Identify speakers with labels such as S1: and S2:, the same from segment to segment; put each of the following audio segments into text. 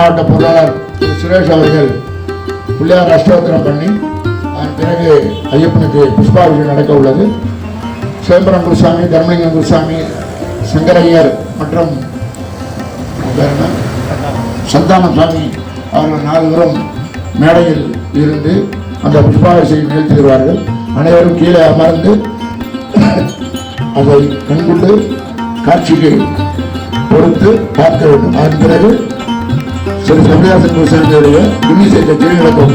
S1: மாவட்ட பொருளாளர் திரு சுரேஷ் அவர்கள் பிள்ளையார் அஷ்டோத்திரம் பண்ணி அதன் பிறகு ஐயப்பனுக்கு புஷ்பாபிஷேகம் நடக்க உள்ளது. சிதம்பரம் குருசாமி தர்மலிங்கம் குருசாமி சங்கரையர் மற்றும் சந்தான சுவாமி அவர்கள் நால்வரும் மேடையில் இருந்து அந்த புஷ்பாபிஷேகம் நிகழ்த்தி வருவார்கள் அனைவரும் கீழே அமர்ந்து அதை கண்கொண்டு காட்சிக்கு பொறுத்து பார்க்க வேண்டும். அதன் பிறகு சரி சந்தியாசன் குசன் தெரிய இனி செட்ட ஜெனரல்
S2: கோம்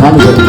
S2: நான் சரி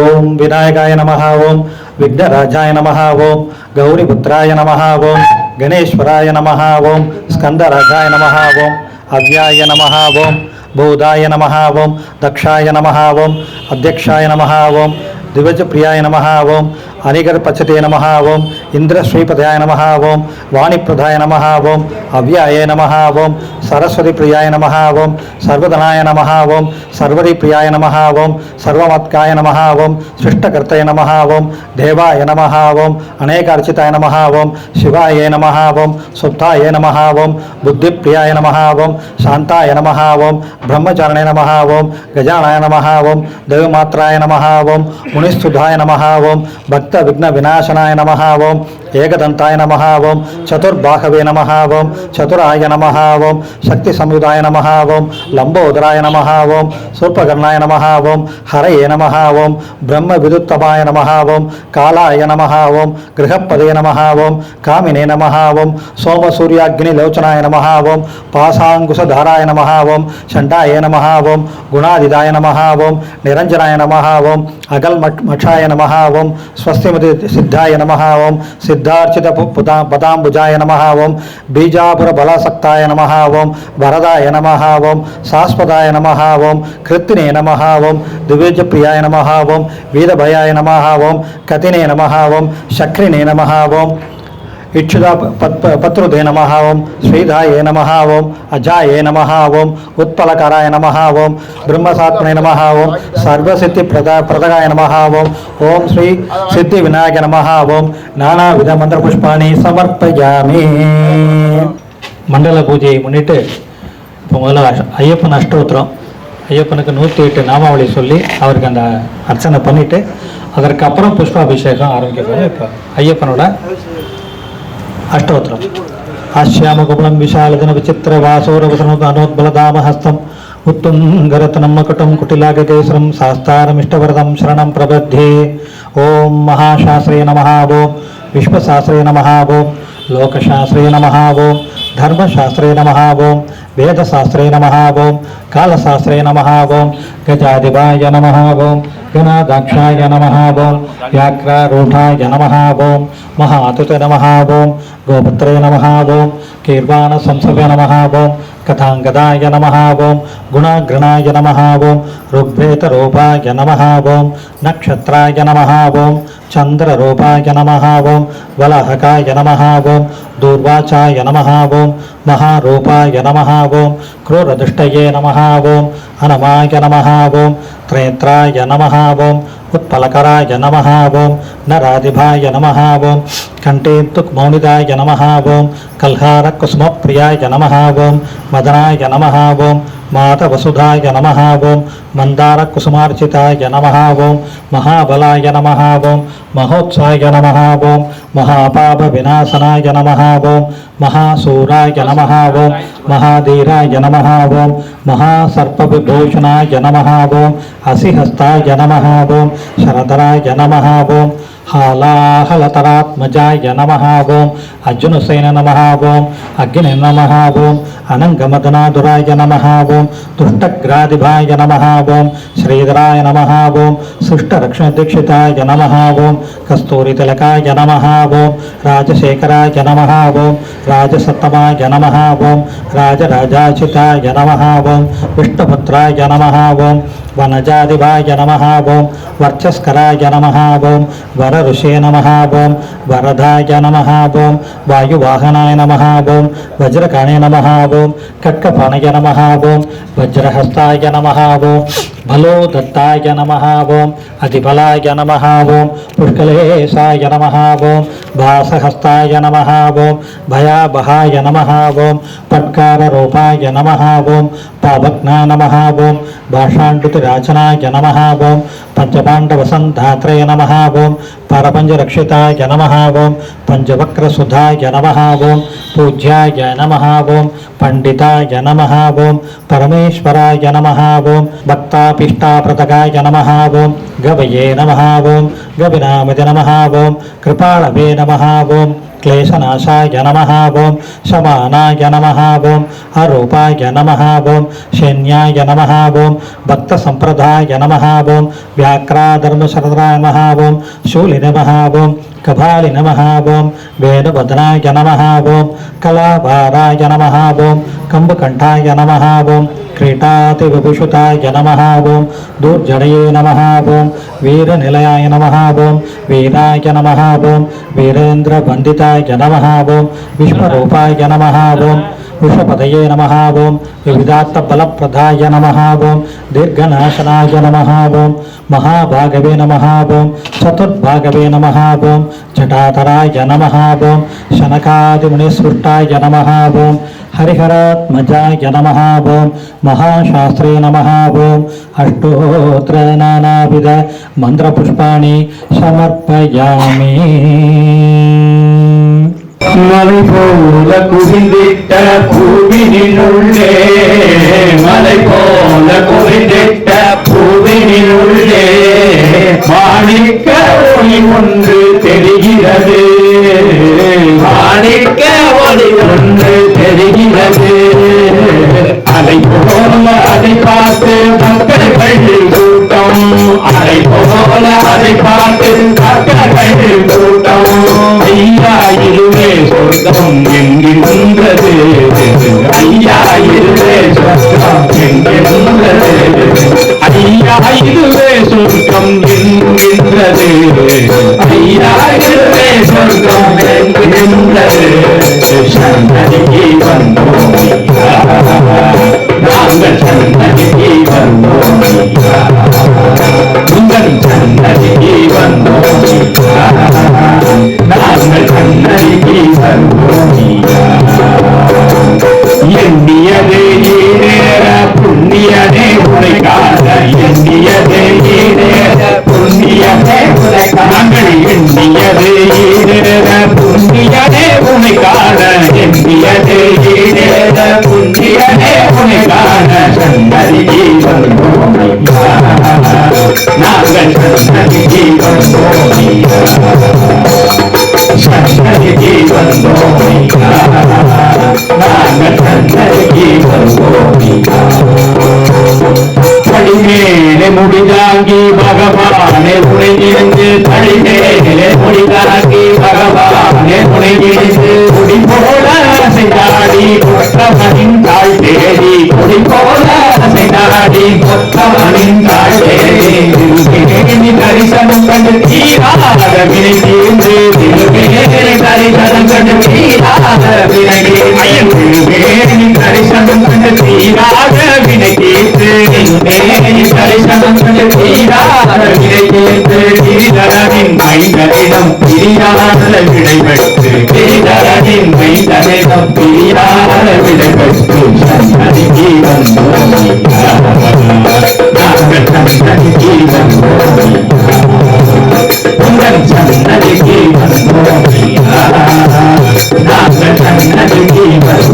S2: ओम विनायकाय नमः ओम विघ्नराजाय नमः ओम गौरीपुत्राय नमः ओम गणेशराय नमः ओम स्कंदराजाय नमः ओम अव्याय नमः ओम बोधाय नमः ओम दक्षाय नमः ओम अध्यक्षाय नमः ओम दिवज प्रियाय नमः ओम அனிகர் பச்சதே நம ஓம் இந்திர ஸ்ரீபதாய நம ஓம் வாணிப்பிரதாய நம ஓம் அவ்யாய நம ஓம் సరస్వతి ప్రియాయ నమ ఓం సర్వధనాయ నమ ఓం సర్వరి ప్రియాయ నమ ఓం సర్వమత్కాయ నమ ఓం సృష్టకర్తయ నమ ఓం దేవాయ నమ ఓం అనేకార్చితాయ నమ ఓం శివాయ నమ ఓం సుప్తాయ నమ ఓం బుద్ధిప్రియాయ నమ ఓం శాంతాయ నమ ఓం బ్రహ్మచారణయ నమ ఓం గజానాయ నమ ఓం దేవమాత్రాయ నమ ఓం మునిస్తుధాయ నమ ఓం భక్త విఘ్న వినాశనాయ నమ ఓం ఏకదంతాయ నమ ఓం చతుర్బాహవే నమ ఓం చతురాయ నమ ఓం శక్తి సంయుధాయ నమ ఓం లంబోదరాయ నమ ఓం సూర్పకర్ణాయ నమ ఓం హరయే నమ ఓం బ్రహ్మ విదుత్తమాయ నమ ఓం కాలాయ నమ ఓం గృహపదే నమ ఓం కామినే నమ ఓం సోమసూర్యాగ్నిలోచనాయ నమ ఓం పాశాంకుశధారాయ నమ ఓం షండాయ నమ ఓం గుణాదిదాయ నమ ఓం నిరంజనాయ నమ ఓం అగల్మక్షాయ నమ ఓం స్వస్తిమతి సిద్ధాయ నమ ఓం సిద్ధ சித்தார்ச்சித புதா பதாம்புஜாய நமஹ ஓம் பீஜாபுர பலாசக்தாய நமஹ ஓம் வரதாய நமஹ ஓம் சாஸ்வதாய நமஹ ஓம் கிருத்தினே நமஹ ஓம் திவேஜப்பிரியாய நமஹ ஓம் வீரபயாய நமஹ ஓம் கதினே நமஹ ஓம் சக்ரினே நமஹ ஓம். இட்சுதா பத் பத்ருதே நமஹ ஓம் ஸ்ரீதாயே நமஹ ஓம் அஜாயே நமஹ ஓம் உத்பலகராய நமஹ ஓம் பிரம்மசாத்மனை நமஹ ஓம் சர்வசித்தி பிரத பிரதகாய நமஹ ஓம் ஓம் ஸ்ரீ சித்தி விநாயக நமஹ ஓம் நானாவித மந்திர புஷ்பாணி சமர்ப்பயாமி மண்டல பூஜையை முன்னிட்டு இப்போ முதல்ல ஐயப்பன் அஷ்டோத்திரம். ஐயப்பனுக்கு நூற்றி எட்டு நாமாவளி சொல்லி அவருக்கு அந்த அர்ச்சனை பண்ணிவிட்டு அதற்கப்புறம் புஷ்பாபிஷேகம் ஆரம்பிக்க இப்போ ஐயப்பனோட అష్టోత్తరం. ఆశ్యామకులం విశాలజన విచిత్ర వాసోరవసనోత అనోద్బలదామహస్తం ఉత్తుంగరతనం మకుటం కుటిలాగకేసరం శాస్తారమిష్టవరదం శరణం ప్రబध्ये ఓం మహాశాస్త్రే నమ ఓం విశ్వశాస్త్రే నమ ఓం लोकशास्त्रे नमः ओं धर्मशास्त्रे नमः ओं वेदशास्त्रे नमः ओं कालशास्त्रे नमः ओं गजादिवाय नमः ओं गणादाक्षाय नमः ओं व्याघ्रारूढाय नमः ओं महातुते नमः ओं गोपत्रे नमः ओं कीर्वाणसंसवे नमः ओं कथाङ्गदाय नमः ओं गुणागृणाय नमः ओं ऋग्वेतरूपाय नमः ओं नक्षत्राय नमः ओं चन्द्ररूपाय नमः ओं वलहकाय नमः ओं ఓం దూర్వాచాయ నమ ఓం మహారూపాయ నమ ఓం క్రూరదుష్టయే నమ ఓం హనమాయ నమ ఓం త్రేత్రాయ నమ ఓం ఉత్పలకరాయ నమ ఓం నరాదిభాయ నమ ఓం కంఠేంతుక్ మౌనిదాయ నమ ఓం కల్హార కుసుమప్రియాయ నమ ఓం మదనాయ నమ ఓం మాతవసుధాయ నమ ఓం మందార కుసుమార్చితాయ నమ ఓం మహాబలాయ నమ ఓం మహోత్సాయ నమ ఓం మహాపాప వినాశనాయ నమ ఓం మహాసూరాయ నమ ఓం మహాధీరాయ నమ ఓం మహాసర్పవిభూషణాయ నమ ఓం అసిహస్తాయ నమ ఓం శరధరాయ నమ ఓం హాలాహలతరాత్మజాయ నమ ఓం అర్జునసేన నమ ఓం అగ్ని నమ ఓం అనంగమదనాదురాయ నమ ఓం దుష్టగ్రాదిభాయ నమ ఓం శ్రీధరాయ నమ ఓం సుష్టరక్షణదీక్షితాయ నమ ఓం కస్తూరితిలకాయ నమ ఓం రాజశేఖరాయ నమ ఓం రాజసత్తమాయ నమ ఓం రాజరాజాచితాయ నమ ఓం విష్ణుపుత్రాయ నమ ఓం వనజాదివాయ నమ ఓం వర్చస్కరాయ నమ ఓం వర ఋషే నమ ఓం వరదాయ నమ ఓం వాయువాహనాయ నమ ఓం వజ్రకాణే నమ ఓం కట్కపాణయ నమ ఓం వజ్రహస్తాయ నమ ఓం బలో దత్తాయ నమ ఓం అతిబలాయ నమ ఓం పుష్కలేశాయ నమ ఓం భాసహస్తాయ నమ ఓం భయాభహాయ నమ ఓం పట్కారరూపాయ నమ ఓం పావజ్ఞా నమ ఓం భాషాండుతిరాచనాయ నమ ఓం పంచపాండవసంధాత్రయ నమ ఓం పరపంచరక్షితాయ నమ ఓం పంచవక్రసుధాయ నమ ఓం పూజ్యాయ నమ ఓం పండితాయ నమ ఓం పరమేశ్వరాయ నమ ఓం భక్తాపిష్టాప్రతకాయ నమ ఓం గవయే నమ ఓం గవినామతి నమ ఓం కృపాళవే నమ ఓం క్లేశనాశాయ నమ ఓం శమానాయ నమ ఓం అరూపాయ నమ ఓం శన్యాయ నమ ఓం భక్త సంప్రదాయ నమ ఓం వ్యాక్రాధర్మశరద్రాయ నమ ఓం శూలి నమ ఓం కపాలి నమ ఓం వేణువదనాయ నమ ఓం కళాభారాయ నమ ఓం కంబకంఠాయ నమ ఓం క్రీటాతి విభుషుతాయ నమ ఓం దూర్జడయే నమ ఓం వీరనిలయాయ నమ ఓం వీరాయ నమ ఓం వీరేంద్రవందితాయ నమ ఓం విశ్వరూపాయ నమ ఓం విషపదయే నమ ఓం. వివిధాత్మబలప్రదాయ నమ ఓం. దీర్ఘనాశనాయ నమ ఓం. మహాభాగవే నమ ఓం. చతుర్భాగవే నమ ఓం. జటాతరాయ నమ ఓం. శనకాదిమునిసృష్టాయ నమ ఓం. హరిహరాత్మజాయ నమ ఓం. మహాశాస్త్రే నమ ఓం. అష్టోత్ర నానావిధ మంత్రపుష్పాణి సమర్పయామి.
S3: மலை போல குவிந்திட்ட பூவினுள்ளே மலை போல குவிந்திட்ட பூவினுள்ளே மாணிக்க ஒளி ஒன்று தெரிகிறது. மாணிக்க ஒளி ஒன்று தெரிகிறது. அதை போல அதை பார்த்து மக்கள் கூட்டம். அதை போல அதை பார்த்து மக்கள் கூட்டம். ira y el lunes. தாங்கி பகவானே உனையிருந்து முடி தாங்கி பகவானே உனையிருந்து குடி போல அசைந்தாடி கொத்தவனின் தாழ் தேடி. குடி போல அசைந்தாடி கொத்தவனின் தாழ் தேடி. தரிசனம் கண்டு தீராத வினை தீர்ந்து திருமேனி தரிசனம் கண்டு தீராத வினை ஐயன் தரிசனம் கண்டு தீராத வினை தீர்த்து பிரியாத விடைபட்டு கேடரின் கிரிதரனின் மைந்தரிடம் பிரியாத விடை பெற்று சன்னதிக்கு வந்தோம் நாங்கள் சன்னதிக்கு வந்தோம் உங்கள் சன்னதிக்கு வந்தோம் நாங்கள் சன்னதிக்கு வந்தோம்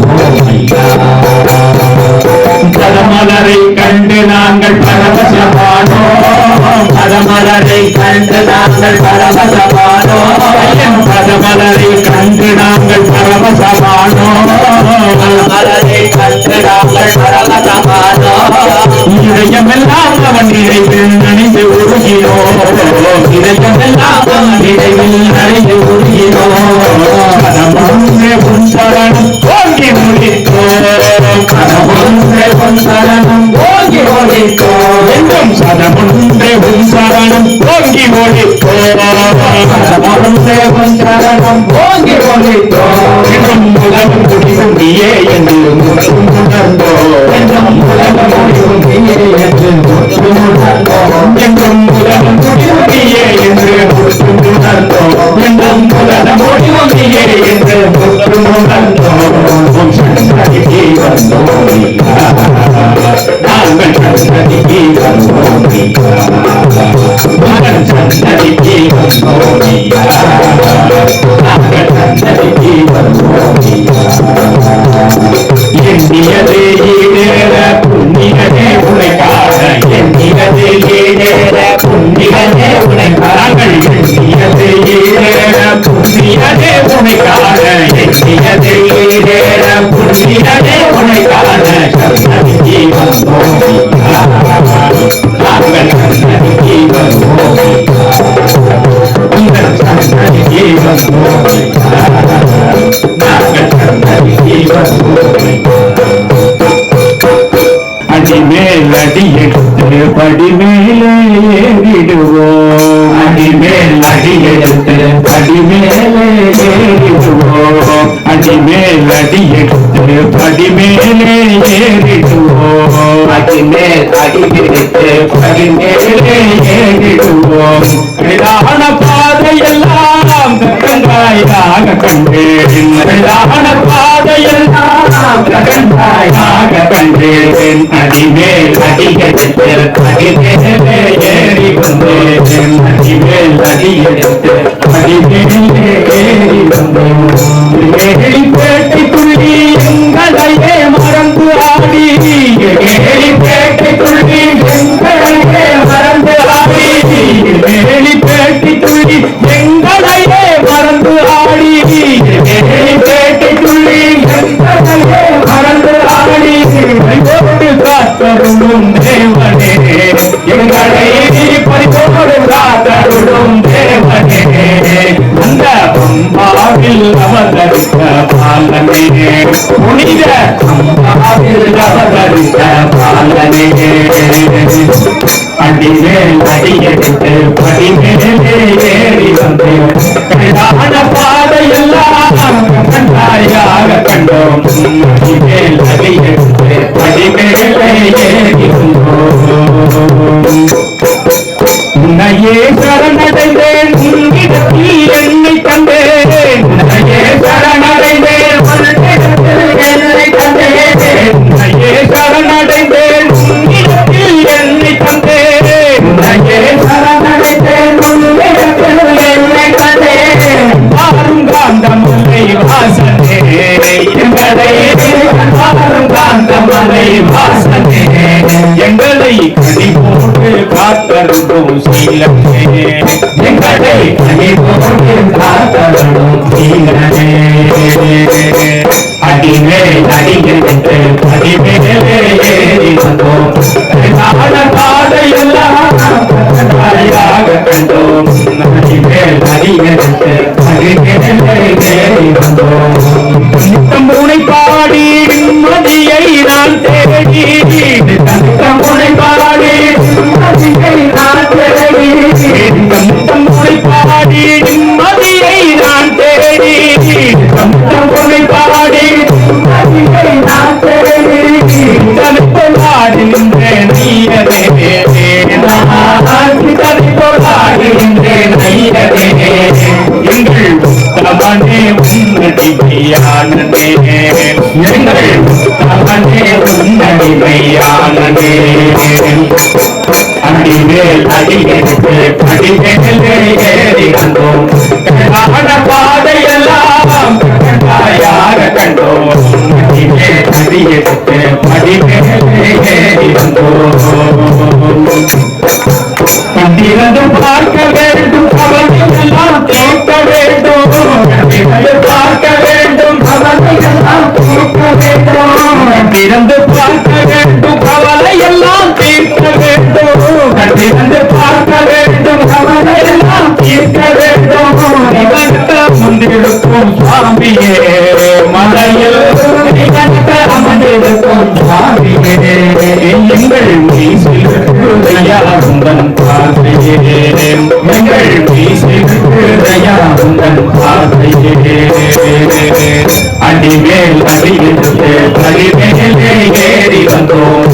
S3: தாங்கி உழைத்தோம் என்றும் உலகம் முடிவும் நீயே என்று முற்றும் உணர்ந்தோம் என்றும் உலகம் முடிவும் நீயே என்று முற்றும் உணர்ந்தோம் என்றும் உலகம் முடிவும் நீயே என்று முற்றும் உணர்ந்தோம் என்றும் உலகம் முடிவும் நீயே என்று முற்றும் உணர்ந்தோம் சண்முகி வந்தோம் நாங்கள் சண்முகி வந்தோம் புண்ணியதே உனைக்கான கருணை வந்தோ மேல் அடி பிடித்து புகழின் மேலே ஏறிடுவோம் விழான பாதையெல்லாம் கண்டாயாக கண்டேன் விழான பாதையெல்லாம் கண்டாயாக கண்டேன் அடி மேல் அடி எடுத்து அடி மேலே ஏறி வந்தேன் அடி மேல் அடி எடுத்து அடி மேலே ஏறி வந்தோம் மேலி பேட்டிக்குள்ளி எங்களையே மறந்து ஆடி அடியானே அடிமேல் அடியெடுத்து படிமேலே ஏறி வந்தோம் அவன பாதையெல்லாம் யார கண்டோம் அடிமேல் பார்க்கவே அமர்ந்திருக்கும் சுவாமியே மலையில் அமர்ந்திருக்கும் சுவாமியே எங்கள் மீசில் உதயாந்தன் பார்வையே எங்கள் மீசில் உதயாந்தன் பார்வையே அடிமேல் அடியிருந்து பலிமேலே ஏறி வந்தோம்.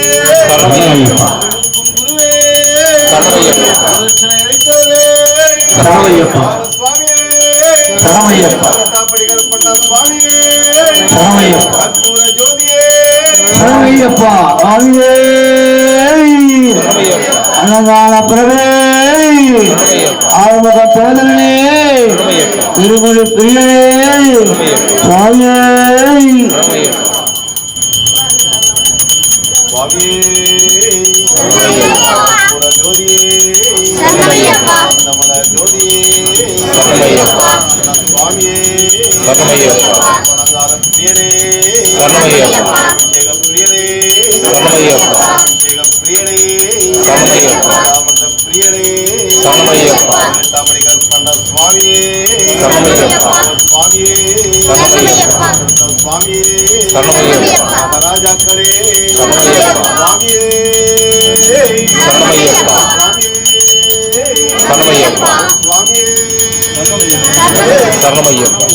S4: சரணையப்பா சரணையப்பா சரணையப்பா சரணையப்பா சரணையப்பா ஆவியே அழகான பிரவே திருமொழி பிரியே சுவாமியே
S5: ராஜாக்களே சுவாமியே சுவாமியே சுவாமியே
S6: சரணமையப்பா